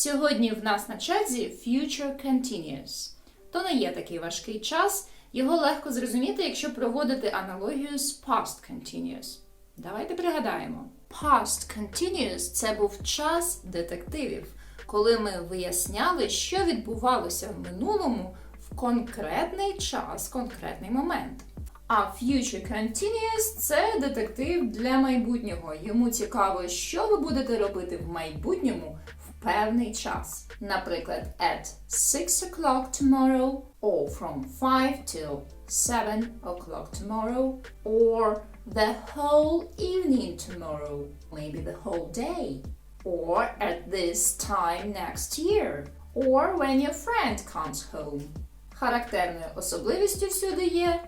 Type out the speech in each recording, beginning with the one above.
Сьогодні в нас на черзі Future Continuous. То не є такий важкий час, його легко зрозуміти, якщо проводити аналогію з Past Continuous. Давайте пригадаємо. Past Continuous – це був час детективів, коли ми виясняли, що відбувалося в минулому в конкретний час, конкретний момент. А Future Continuous – це детектив для майбутнього. Йому цікаво, що ви будете робити в майбутньому в певний час. Наприклад, at 6 o'clock tomorrow, or from 5 till 7 o'clock tomorrow, or the whole evening tomorrow, maybe the whole day, or at this time next year, or when your friend comes home. Характерною особливістю всюди є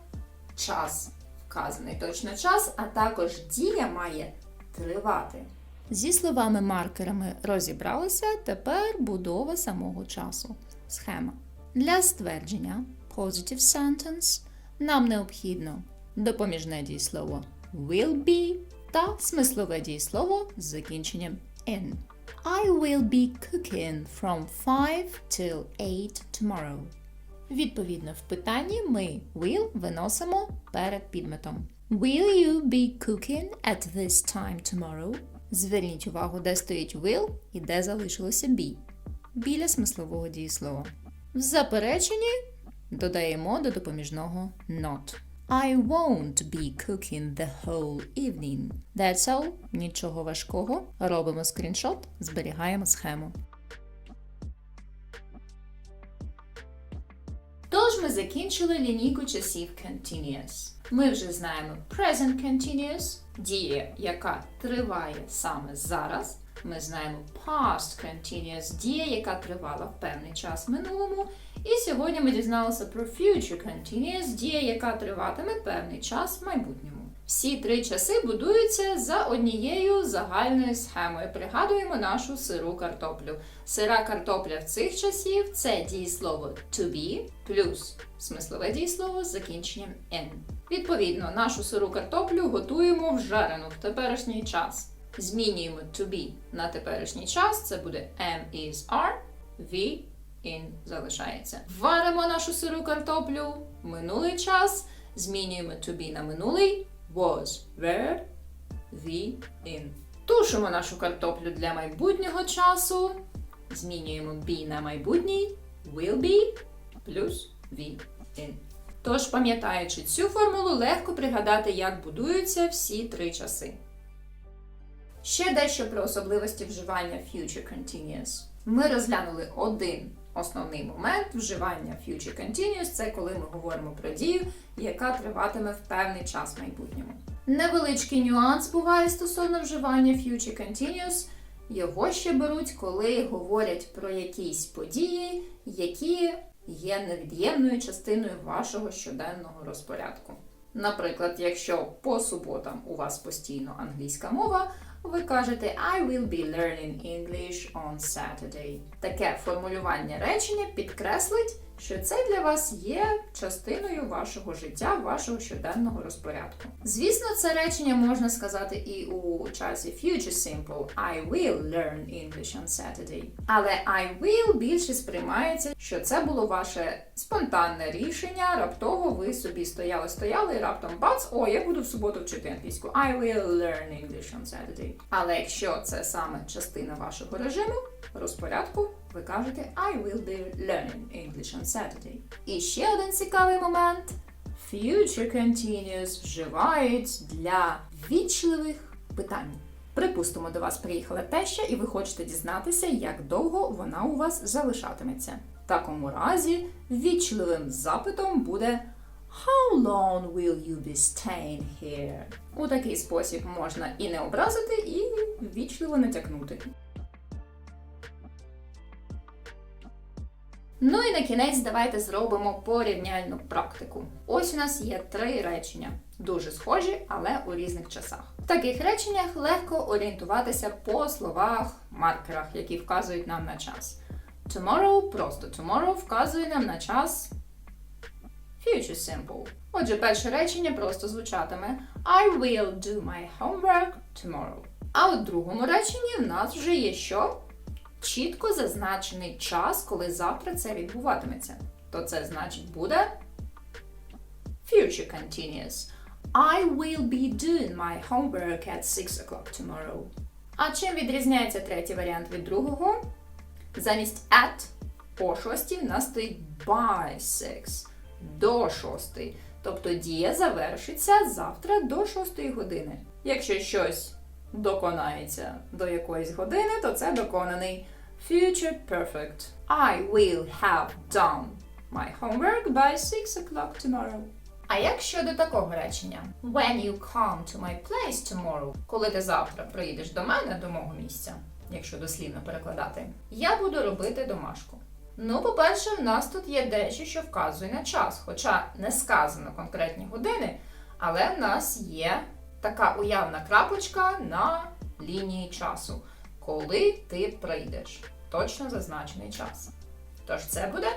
час, вказаний точно час, а також дія має тривати. Зі словами-маркерами розібралися, тепер будова самого часу. Схема. Для ствердження positive sentence нам необхідно допоміжне дієслово will be та смислове дієслово з закінченням in. I will be cooking from 5 till 8 tomorrow. Відповідно, в питанні ми will виносимо перед підметом. Will you be cooking at this time tomorrow? Зверніть увагу, де стоїть will і де залишилося be. Біля смислового дієслова. В запереченні додаємо до допоміжного not. I won't be cooking the whole evening. That's all. Нічого важкого. Робимо скріншот, зберігаємо схему. Закінчили лінійку часів continuous. Ми вже знаємо present continuous, дія, яка триває саме зараз. Ми знаємо past continuous, дія, яка тривала в певний час в минулому. І сьогодні ми дізналися про future continuous, дія, яка триватиме певний час в майбутньому. Всі три часи будуються за однією загальною схемою. Пригадуємо нашу сиру картоплю. Сира картопля в цих часів це дієслово to be плюс смислове дієслово з закінченням n. Відповідно, нашу сиру картоплю готуємо вжарену в теперішній час. Змінюємо to be на теперішній час. Це буде am is are, we in залишається. Варимо нашу сиру картоплю минулий час. Змінюємо to be на минулий was, were, the, in. Тушимо нашу картоплю для майбутнього часу. Змінюємо be на майбутній will be плюс the, in. Тож, пам'ятаючи цю формулу, легко пригадати, як будуються всі три часи. Ще дещо про особливості вживання Future Continuous. Ми розглянули один основний момент вживання Future Continuous це коли ми говоримо про дію, яка триватиме в певний час в майбутньому. Невеличкий нюанс буває стосовно вживання Future Continuous. Його ще беруть, коли говорять про якісь події, які є невід'ємною частиною вашого щоденного розпорядку. Наприклад, якщо по суботам у вас постійно англійська мова, ви кажете I will be learning English on Saturday. Таке формулювання речення підкреслить, що це для вас є частиною вашого життя, вашого щоденного розпорядку. Звісно, це речення можна сказати і у часі future simple I will learn English on Saturday. Але I will більше сприймається, що це було ваше спонтанне рішення. Раптово ви собі стояли, стояли і раптом бац, о, я буду в суботу вчити англійську. I will learn English on Saturday. Але якщо це саме частина вашого режиму, розпорядку, ви кажете I will be learning English on Saturday. І ще один цікавий момент. Future Continuous вживають для вічливих питань. Припустимо, до вас приїхала теща, і ви хочете дізнатися, як довго вона у вас залишатиметься. В такому разі вічливим запитом буде How long will you be staying here? У такий спосіб можна і не образити, і вічливо натякнути. Ну і на кінець давайте зробимо порівняльну практику. Ось у нас є три речення, дуже схожі, але у різних часах. В таких реченнях легко орієнтуватися по словах, маркерах, які вказують нам на час. Tomorrow, просто tomorrow вказує нам на час future simple. Отже, перше речення просто звучатиме I will do my homework tomorrow. А у другому реченні в нас вже є що? Чітко зазначений час, коли завтра це відбуватиметься. То це значить буде future continuous. I will be doing my homework at 6 o'clock tomorrow. А чим відрізняється третій варіант від другого? Замість at о 6 в нас стоїть by 6 до 6. Тобто дія завершиться завтра до 6 години. Якщо щось доконається до якоїсь години, то це доконаний future perfect. I will have done my homework by 6 o'clock tomorrow. А як щодо такого речення? When you come to my place tomorrow, коли ти завтра приїдеш до мене, до мого місця, якщо дослівно перекладати, я буду робити домашку. Ну, по-перше, в нас тут є дещо, що вказує на час, хоча не сказано конкретні години, але в нас є така уявна крапочка на лінії часу, коли ти прийдеш. Точно зазначений час. Тож це буде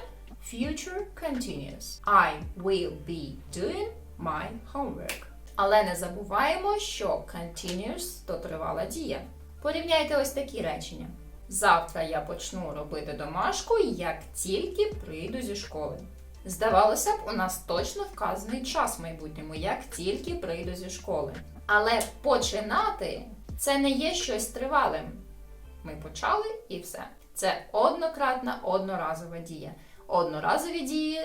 future continuous. I will be doing my homework. Але не забуваємо, що continuous то тривала дія. Порівняйте ось такі речення. Завтра я почну робити домашку, як тільки прийду зі школи. Здавалося б, у нас точно вказаний час в майбутньому, як тільки прийду зі школи. Але починати це не є щось тривалим. Ми почали і все. Це однократна одноразова дія. Одноразові дії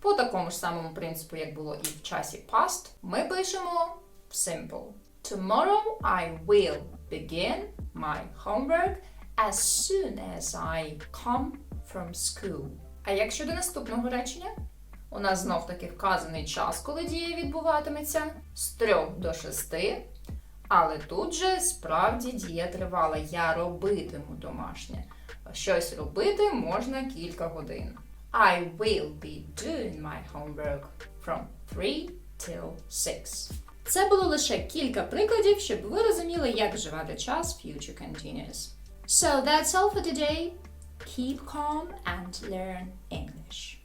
по такому ж самому принципу, як було і в часі past, ми пишемо simple. Tomorrow I will begin my homework as soon as I come from school. А як щодо наступного речення? У нас знов таки вказаний час, коли дія відбуватиметься з 3 до 6. Але тут же справді дія тривала. Я робитиму домашнє. Щось робити можна кілька годин. I will be doing my homework from 3 till 6. Це було лише кілька прикладів, щоб ви розуміли, як вживати час future continuous. So that's all for today. Keep calm and learn English.